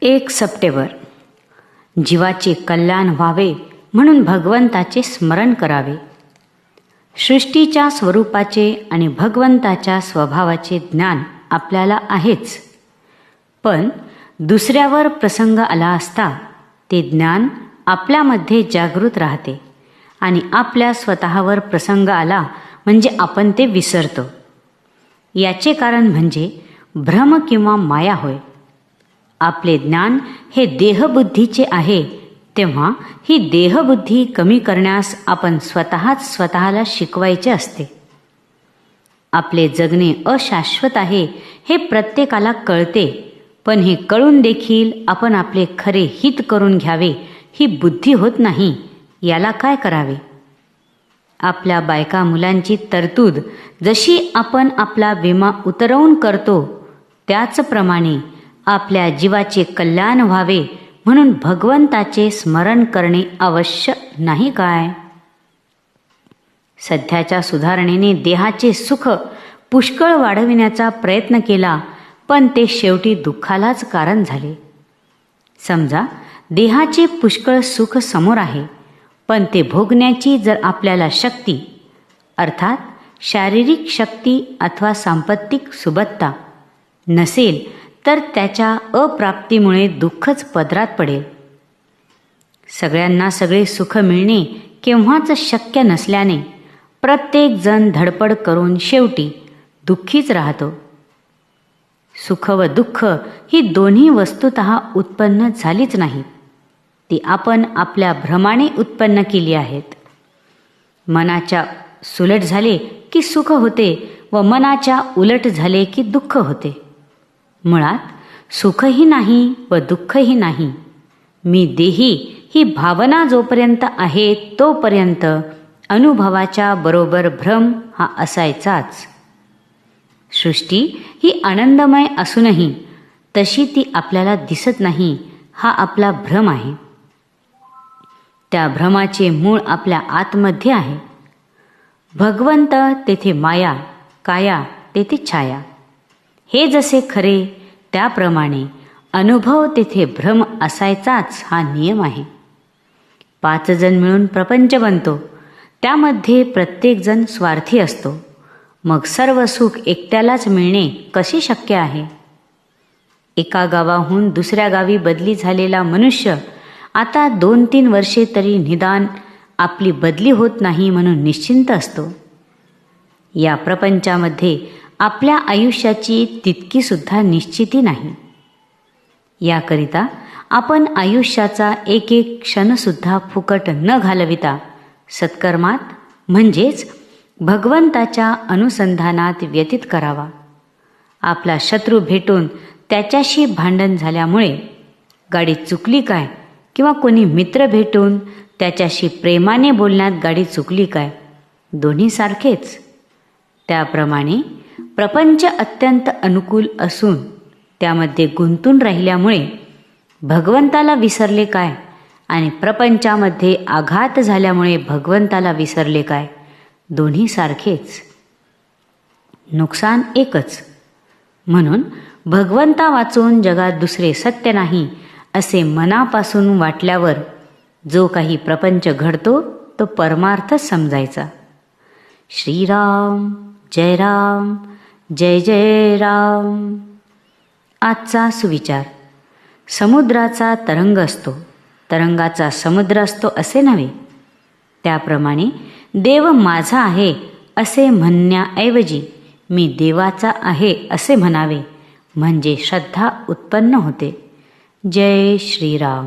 एक सप्टेंबर. जीवाचे कल्याण व्हावे म्हणून भगवंताचे स्मरण करावे. सृष्टीच्या स्वरूपाचे आणि भगवंताच्या स्वभावाचे ज्ञान आपल्याला आहेच. पण दुसऱ्यावर प्रसंग आला असता ते ज्ञान आपल्यामध्ये जागृत राहते आणि आपल्या स्वतःवर प्रसंग आला म्हणजे आपण ते विसरतो. याचे कारण म्हणजे भ्रम किंवा माया होय. आपले ज्ञान हे देहबुद्धीचे आहे. तेव्हा ही देहबुद्धी कमी करण्यास आपण स्वतःच स्वतःला शिकवायचे असते. आपले जगणे अशाश्वत आहे हे प्रत्येकाला कळते. पण हे कळून देखील आपण आपले खरे हित करून घ्यावे ही बुद्धी होत नाही. याला काय करावे? आपल्या बायका मुलांची तरतूद जशी आपण आपला विमा उतरवून करतो त्याचप्रमाणे आपल्या जीवाचे कल्याण व्हावे म्हणून भगवंताचे स्मरण करणे आवश्यक नाही काय? सध्याच्या सुधारणेने देहाचे सुख पुष्कळ वाढविण्याचा प्रयत्न केला पण ते शेवटी दुःखालाच कारण झाले. समजा देहाचे पुष्कळ सुख समोर आहे पण ते भोगण्याची जर आपल्याला शक्ती अर्थात शारीरिक शक्ती अथवा सांपत्तिक सुबत्ता नसेल तर त्याच्या अप्राप्तीमुळे दुःखच पदरात पडेल. सगळ्यांना सगळे सुख मिळणे केव्हाच शक्य नसल्याने प्रत्येकजण धडपड करून शेवटी दुःखीच राहतो. सुख व दुःख ही दोन्ही वस्तुत उत्पन्न झालीच नाहीत ती आपण आपल्या भ्रमाने उत्पन्न केली आहेत. मनाच्या सुलट झाले की सुख होते व मनाच्या उलट झाले की दुःख होते. मुळात सुखही नाही व दुःखही नाही. मी देही ही भावना जोपर्यंत आहे तोपर्यंत अनुभवाच्या बरोबर भ्रम हा असायचाच. सृष्टी ही आनंदमय असूनही तशी ती आपल्याला दिसत नाही हा आपला भ्रम आहे. त्या भ्रमाचे मूळ आपल्या आतमध्ये आहे. भगवंत तेथे माया काया तेथे छाया. हे जसे खरे त्याप्रमाणे अनुभव तेथे भ्रम असायचाच हा नियम आहे. पाच जण मिळून प्रपंच बनतो त्यामध्ये प्रत्येकजण स्वार्थी असतो. मग सर्व सुख एकट्यालाच मिळणे कसे शक्य आहे? एका गावाहून दुसऱ्या गावी बदली झालेला मनुष्य आता दोन तीन वर्षे तरी निदान आपली बदली होत नाही म्हणून निश्चिंत असतो. या प्रपंचामध्ये आपल्या आयुष्याची तितकीसुद्धा निश्चिती नाही. याकरिता आपण आयुष्याचा एक एक क्षणसुद्धा फुकट न घालविता सत्कर्मात म्हणजेच भगवंताच्या अनुसंधानात व्यतीत करावा. आपला शत्रू भेटून त्याच्याशी भांडण झाल्यामुळे गाडी चुकली काय किंवा कोणी मित्र भेटून त्याच्याशी प्रेमाने बोलण्यात गाडी चुकली काय दोन्ही सारखेच. त्याप्रमाणे प्रपंच अत्यंत अनुकूल असून त्यामध्ये गुंतून राहिल्यामुळे भगवंताला विसरले काय? आणि प्रपंचामध्ये आघात झाल्यामुळे भगवंताला विसरले काय? दोन्ही सारखेच. नुकसान एकच. म्हणून भगवंता वाचून जगात दुसरे सत्य नाही असे मनापासून वाटल्यावर जो काही प्रपंच घडतो तो परमार्थच समजायचा. श्रीराम जयराम जय जय राम. आजचा सुविचार. समुद्राचा तरंग असतो. तरंगाचा समुद्र असतो असे नव्हे. त्याप्रमाणे देव माझा आहे असे म्हणण्याऐवजी मी देवाचा आहे असे म्हणावे. म्हणजे श्रद्धा उत्पन्न होते. जय श्रीराम.